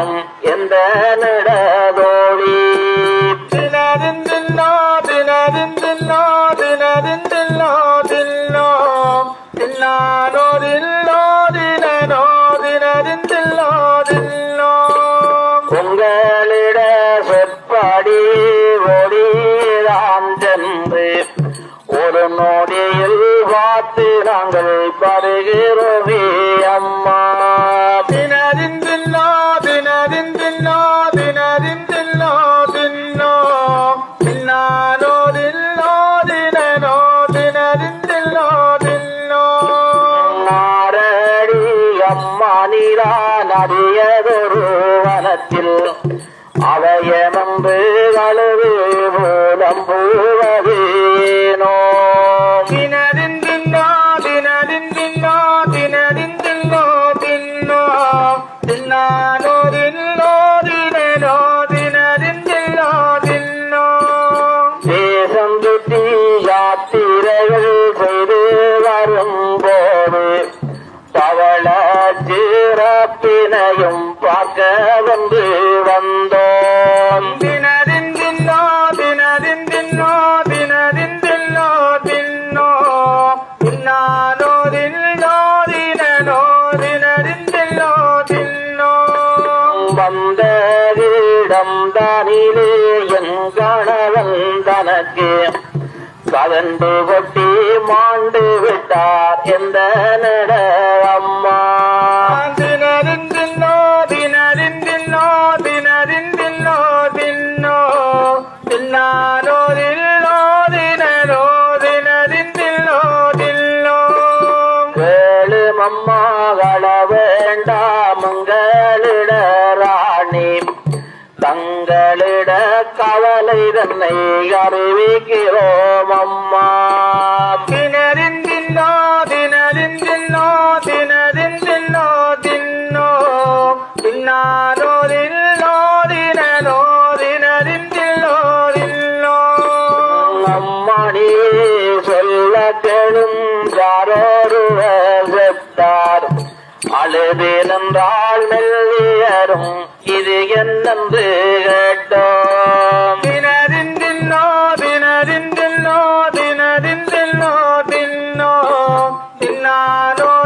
வாத்து எந்த நடதோழி சிறப்பினையும் பார்க்க வந்து வந்தோம். தினதிந்தில்லா தினதிந்தில்லா தினதிந்தில்லா தில்லா தில்லானோ தில்லா தினனோ. தினதிந்தில்லா தில்லா வந்தரிடம் தானிலே என் கணவன் தனக்கு கதண்டு கொட்டி மாண்டு விட்டார். எந்த நட தன்னை அறிவிக்கிறோம் அம்மா தினதிந்தில்லா தினதிந்தில்லா தில்லா தில்லானோ தில்லா தினனோ. தினதிந்தில்லா தில்லா அம்மணி சொல்ல கெழும் யாரோருவர் செத்தார். அழுது நின்றாள் மெல்லியரும் இது என்னென்று கேட்டோம்.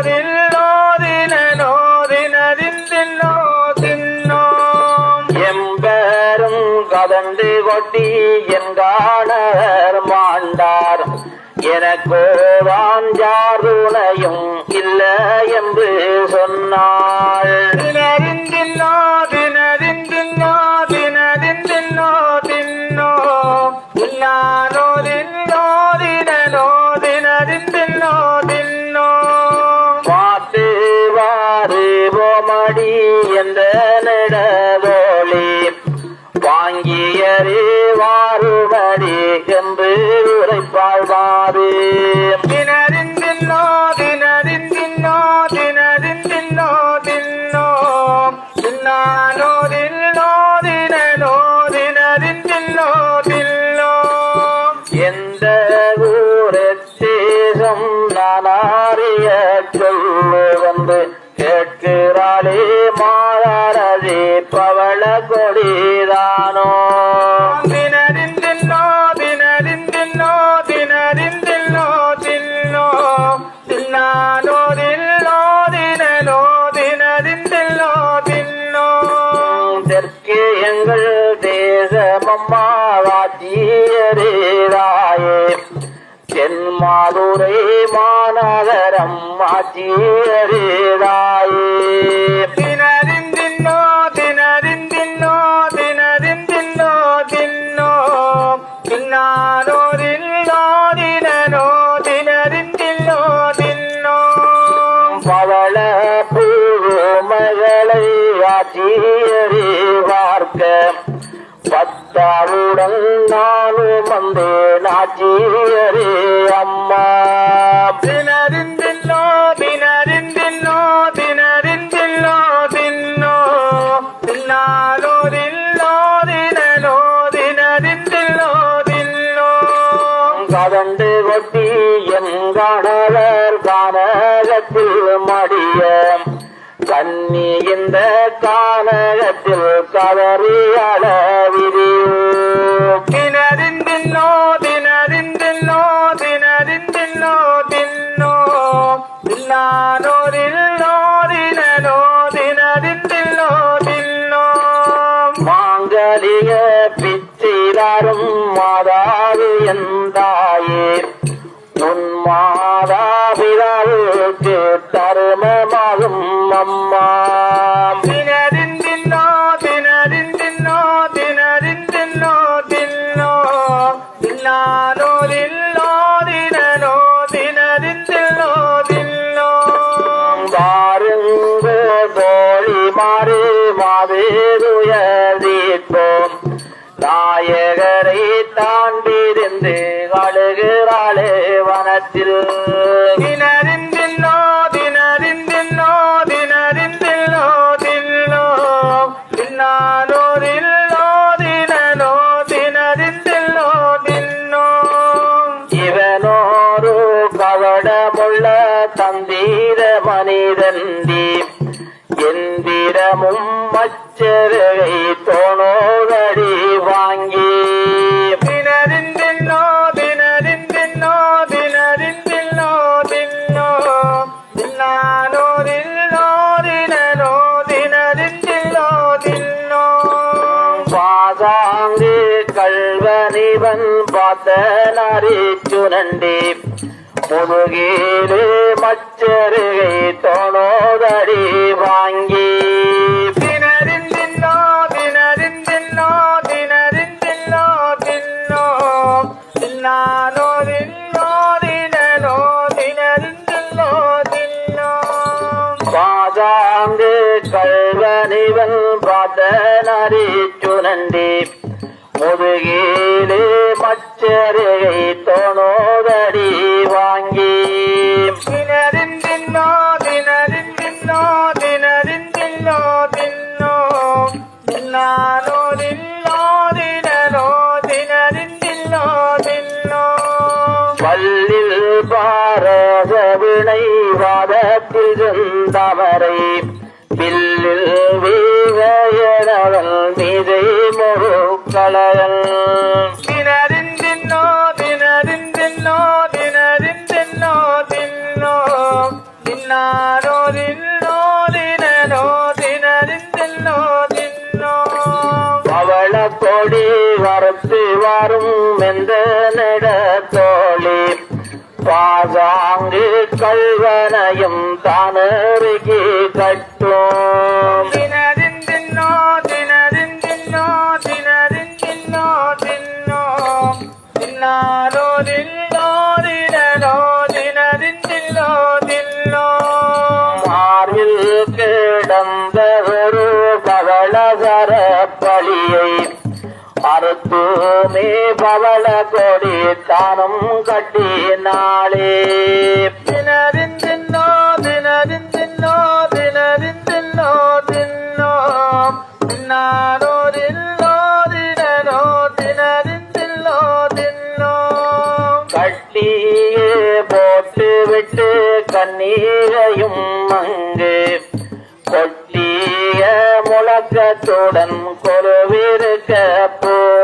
தில்லானோ கொட்டி என் காணவர் மாண்டார். எனக்கோதான் யாருனையும் இல்லை என்று சொன்னார். வாங்கியறி வாருவரே என்று உரைப்பாழ்வாரே மாநகரம் ஆட்சியரேராயே தினதிந்தில்லா தினதிந்தில்லா தின்னோ தில்லா தில்லானோ தில்லா தினனோ தினதிந்தில்லா தின்னோ பவள பூமகளை ஆட்சியரே பார்க்க பத்தாருடன் நானும் வந்தேன் ஆச்சியரே அம்மா. தில்லானோ கதண்டு கொட்டி என் கானகத்தில் மடிய கண்ணி இந்த கானகத்தில் கதறி அளவில் எந்தாயே உன் மாதாபிதாவுக்கு தருமமாகும் அம்மா. தினறிந்தின்னோ தினறிந்தின்னோ தினறிந்தின்னோ தின்னோ தில்லானோரில்லோ தினனோ தினறிந்தில்லோ தின்னோ பாருங்க தோழி மாறு மாதேதுயதீர்ப்போம் நாயகரை தாண்டிருந்து அழுகிறாளே வனத்தில். தினறிந்தின்னோ தினறிந்தின்னோ தினரிந்தில்லோ தில்லோ தின்னானோரில்லோ தினனோ தினரிந்தில்லோ தின்னோ. இவனோரு கவடமுள்ள தந்தீர மனிதந்தி எந்திரமும் மச்சருகை தோணோ பாதாங்கு கல்வனிவன் பார்த்த நரிச்சுனண்டி முதுகீடு மச்சருகை தோணோதடி வாங்கி மச்சருகை தோணோதடி வாங்கி. தினறிந்தின்னோ தினறிந்தின்னோ தினறிந்தில்லோ தின்னோ. தின்னானோரில்லோ தினனோ தினறிந்தில்லோ தின்னோ. பல்லில் பாரசவினை வாதத்தில் செந்தவரை பில்லில் வரத்து வரும் எந்த நடத்தோழி பாசாங்கு கல்வனையும் தானருகி கட்டும். பவள கொடி தானும் கட்டினாளே. தினறிந்தின்னோ தினறிந்தின்னோ தினறிந்தின்னோ தின்னோ. தின்னானோரில்லோ தினனோ தினறிந்தில்லோ தின்னோ. கட்டியே போட்டு விட்டு கண்ணீரையும் அங்கு கொட்டிய முழக்கத்துடன் கொலுவிருக்க போ